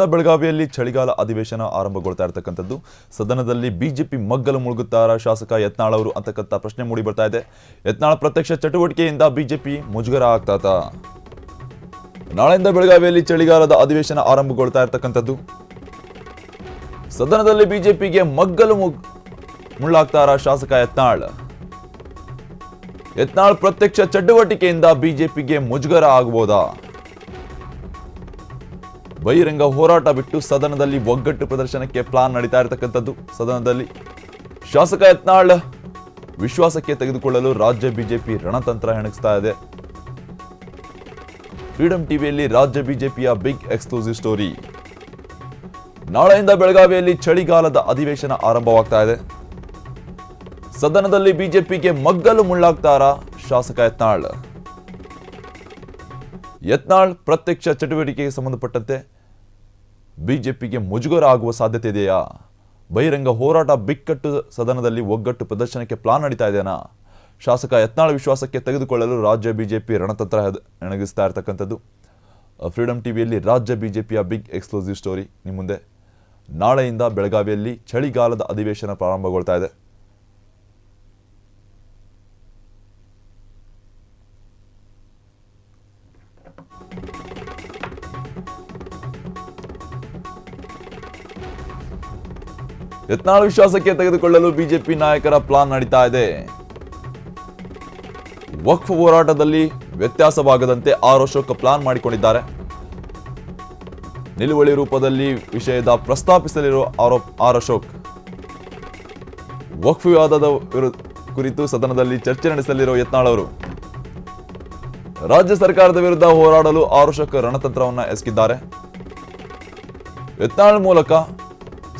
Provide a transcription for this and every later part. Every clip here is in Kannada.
ಬೆಳಗಾವಿಯಲ್ಲಿ ಚಳಿಗಾಲ ಅಧಿವೇಶನ ಆರಂಭಗೊಳ್ತಾ ಇರತಕ್ಕಂಥದ್ದು. ಸದನದಲ್ಲಿ ಬಿಜೆಪಿ ಮಗ್ಗಲು ಮುಳುಗುತ್ತಾರ? ಶಾಸಕ ಯತ್ನಾಳ್ ಅವರು ಅಂತಕ್ಕಂಥ ಪ್ರಶ್ನೆ ಮೂಡಿ ಬರ್ತಾ ಇದೆ. ಯತ್ನಾಳ್ ಪ್ರತ್ಯಕ್ಷ ಚಟುವಟಿಕೆಯಿಂದ ಬಿಜೆಪಿ ಮುಜುಗರ ಆಗ್ತಾತ? ನಾಳೆಯಿಂದ ಬೆಳಗಾವಿಯಲ್ಲಿ ಚಳಿಗಾಲದ ಅಧಿವೇಶನ ಆರಂಭಗೊಳ್ತಾ ಇರತಕ್ಕಂಥದ್ದು. ಸದನದಲ್ಲಿ ಬಿಜೆಪಿಗೆ ಮಗ್ಗಲು ಮುಳ್ಳಾಗ್ತಾರ ಶಾಸಕ ಯತ್ನಾಳ್? ಯತ್ನಾಳ್ ಪ್ರತ್ಯಕ್ಷ ಚಟುವಟಿಕೆಯಿಂದ ಬಿಜೆಪಿಗೆ ಮುಜುಗರ ಆಗಬಹುದಾ ಬಹಿರಂಗ ಹೋರಾಟ ಬಿಟ್ಟು ಸದನದಲ್ಲಿ ಒಗ್ಗಟ್ಟು ಪ್ರದರ್ಶನಕ್ಕೆ ಪ್ಲಾನ್ ನಡೀತಾ ಇರತಕ್ಕಂಥದ್ದು. ಸದನದಲ್ಲಿ ಶಾಸಕ ಯತ್ನಾಳ್ ವಿಶ್ವಾಸಕ್ಕೆ ತೆಗೆದುಕೊಳ್ಳಲು ರಾಜ್ಯ ಬಿಜೆಪಿ ರಣತಂತ್ರ ಹೆಣಗಿಸ್ತಾ ಇದೆ. ಫ್ರೀಡಂ ಟಿವಿಯಲ್ಲಿ ರಾಜ್ಯ ಬಿಜೆಪಿಯ ಬಿಗ್ ಎಕ್ಸ್ಕ್ಲೂಸಿವ್ ಸ್ಟೋರಿ. ನಾಳೆಯಿಂದ ಬೆಳಗಾವಿಯಲ್ಲಿ ಚಳಿಗಾಲದ ಅಧಿವೇಶನ ಆರಂಭವಾಗ್ತಾ ಇದೆ. ಸದನದಲ್ಲಿ ಬಿಜೆಪಿಗೆ ಮಗ್ಗಲು ಮುಳ್ಳಾಗ್ತಾರ ಶಾಸಕ ಯತ್ನಾಳ್? ಯತ್ನಾಳ್ ಪ್ರತ್ಯಕ್ಷ ಚಟುವಟಿಕೆಗೆ ಸಂಬಂಧಪಟ್ಟಂತೆ ಬಿಜೆಪಿಗೆ ಮುಜುಗರ ಆಗುವ ಸಾಧ್ಯತೆ ಇದೆಯಾ? ಬಹಿರಂಗ ಹೋರಾಟ ಬಿಕ್ಕಟ್ಟು ಸದನದಲ್ಲಿ ಒಗ್ಗಟ್ಟು ಪ್ರದರ್ಶನಕ್ಕೆ ಪ್ಲಾನ್ ನಡೀತಾ ಇದೆಯಾ ಶಾಸಕ ಯತ್ನಾಳ್ ವಿಶ್ವಾಸಕ್ಕೆ ತೆಗೆದುಕೊಳ್ಳಲು ರಾಜ್ಯ ಬಿಜೆಪಿ ರಣತಂತ್ರ ಎಣಗಿಸ್ತಾ ಇರತಕ್ಕಂಥದ್ದು. ಫ್ರೀಡಮ್ ಟಿವಿಯಲ್ಲಿ ರಾಜ್ಯ ಬಿಜೆಪಿಯ ಬಿಗ್ ಎಕ್ಸ್ಕ್ಲೂಸಿವ್ ಸ್ಟೋರಿ ನಿಮ್ಮ ಮುಂದೆ ನಾಳೆಯಿಂದ ಬೆಳಗಾವಿಯಲ್ಲಿ ಚಳಿಗಾಲದ ಅಧಿವೇಶನ ಪ್ರಾರಂಭಗೊಳ್ತಾ ಇದೆ. ಯತ್ನಾಳ್ ವಿಶ್ವಾಸಕ್ಕೆ ತೆಗೆದುಕೊಳ್ಳಲು ಬಿಜೆಪಿ ನಾಯಕರ ಪ್ಲಾನ್ ನಡೀತಾ ಇದೆ. ವಕ್ಫ್ ಹೋರಾಟದಲ್ಲಿ ವ್ಯತ್ಯಾಸವಾಗದಂತೆ ಆರ್ ಅಶೋಕ್ ಪ್ಲಾನ್ ಮಾಡಿಕೊಂಡಿದ್ದಾರೆ. ನಿಲುವಳಿ ರೂಪದಲ್ಲಿ ವಿಷಯದ ಪ್ರಸ್ತಾಪಿಸಲಿರುವ ಆರೋಪ್ ಆರ್ ಅಶೋಕ್. ವಕ್ಫ್ ವಿವಾದದ ಕುರಿತು ಸದನದಲ್ಲಿ ಚರ್ಚೆ ನಡೆಸಲಿರುವ ಯತ್ನಾಳ್ ಅವರು. ರಾಜ್ಯ ಸರ್ಕಾರದ ವಿರುದ್ಧ ಹೋರಾಡಲು ಆರು ರಣತಂತ್ರವನ್ನು ಎಸಗಿದ್ದಾರೆ. ಯತ್ನಾಳ್ ಮೂಲಕ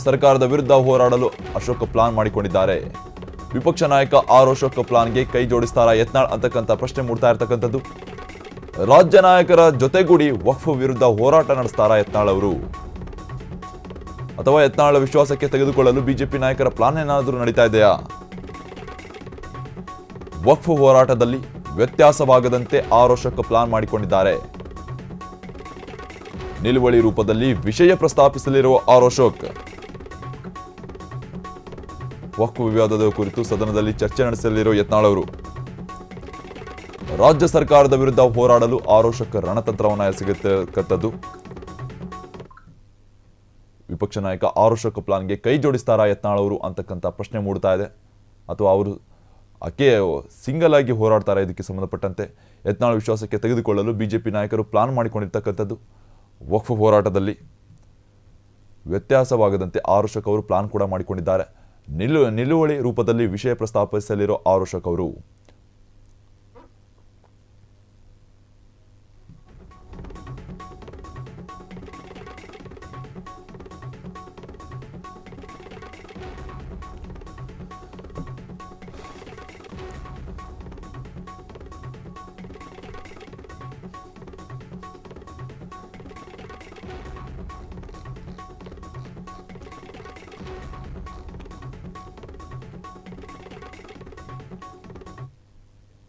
ಸರ್ಕಾರದ ವಿರುದ್ಧ ಹೋರಾಡಲು ಅಶೋಕ್ ಪ್ಲಾನ್ ಮಾಡಿಕೊಂಡಿದ್ದಾರೆ. ವಿಪಕ್ಷ ನಾಯಕ ಆರ್ ಅಶೋಕ್ ಪ್ಲಾನ್ಗೆ ಕೈ ಜೋಡಿಸ್ತಾರ ಯತ್ನಾಳ್ ಅಂತಕ್ಕಂಥ ಪ್ರಶ್ನೆ ಮೂಡ್ತಾ ಇರ್ತಕ್ಕಂಥದ್ದು. ರಾಜ್ಯ ನಾಯಕರ ಜೊತೆಗೂಡಿ ವಕ್ಫ್ ವಿರುದ್ಧ ಹೋರಾಟ ನಡೆಸ್ತಾರಾ ಯತ್ನಾಳ್ ಅವರು? ಅಥವಾ ಯತ್ನಾಳ ವಿಶ್ವಾಸಕ್ಕೆ ತೆಗೆದುಕೊಳ್ಳಲು ಬಿಜೆಪಿ ನಾಯಕರ ಪ್ಲಾನ್ ಏನಾದರೂ ನಡೀತಾ ಇದೆಯಾ? ವಕ್ಫ್ ಹೋರಾಟದಲ್ಲಿ ವ್ಯತ್ಯಾಸವಾಗದಂತೆ ಆರ್ ಅಶೋಕ್ ಪ್ಲಾನ್ ಮಾಡಿಕೊಂಡಿದ್ದಾರೆ. ನಿಲುವಳಿ ರೂಪದಲ್ಲಿ ವಿಷಯ ಪ್ರಸ್ತಾಪಿಸಲಿರುವ ಆರ್ ಅಶೋಕ್ ವಕ್ಫ್ ವಿವಾದದ ಕುರಿತು ಸದನದಲ್ಲಿ ಚರ್ಚೆ ನಡೆಸಲಿರುವ ಯತ್ನಾಳ್ ಅವರು, ರಾಜ್ಯ ಸರ್ಕಾರದ ವಿರುದ್ಧ ಹೋರಾಡಲು ಆರೋಷಕ ರಣತಂತ್ರವನ್ನು ಎಸಗುತ್ತಿರತಕ್ಕಂಥದ್ದು ವಿಪಕ್ಷ ನಾಯಕ ಆರೋಷಕ ಪ್ಲಾನ್ಗೆ ಕೈ ಜೋಡಿಸ್ತಾರಾ ಯತ್ನಾಳವರು ಅಂತಕ್ಕಂಥ ಪ್ರಶ್ನೆ ಮೂಡ್ತಾ ಇದೆ. ಅಥವಾ ಅವರು ಆಕೆ ಸಿಂಗಲ್ ಆಗಿ ಹೋರಾಡ್ತಾರೆ ಇದಕ್ಕೆ ಸಂಬಂಧಪಟ್ಟಂತೆ ಯತ್ನಾಳ್ ವಿಶ್ವಾಸಕ್ಕೆ ತೆಗೆದುಕೊಳ್ಳಲು ಬಿಜೆಪಿ ನಾಯಕರು ಪ್ಲಾನ್ ಮಾಡಿಕೊಂಡಿರ್ತಕ್ಕಂಥದ್ದು ವಕ್ಫ್ ಹೋರಾಟದಲ್ಲಿ ವ್ಯತ್ಯಾಸವಾಗದಂತೆ ಆರೋಷಕ ಅವರು ಪ್ಲಾನ್ ಕೂಡ ಮಾಡಿಕೊಂಡಿದ್ದಾರೆ. ನಿಲು ನಿಲುವಳಿ ರೂಪದಲ್ಲಿ ವಿಷಯ ಪ್ರಸ್ತಾಪಿಸಲಿರೋ ಆರ್ ಅವರು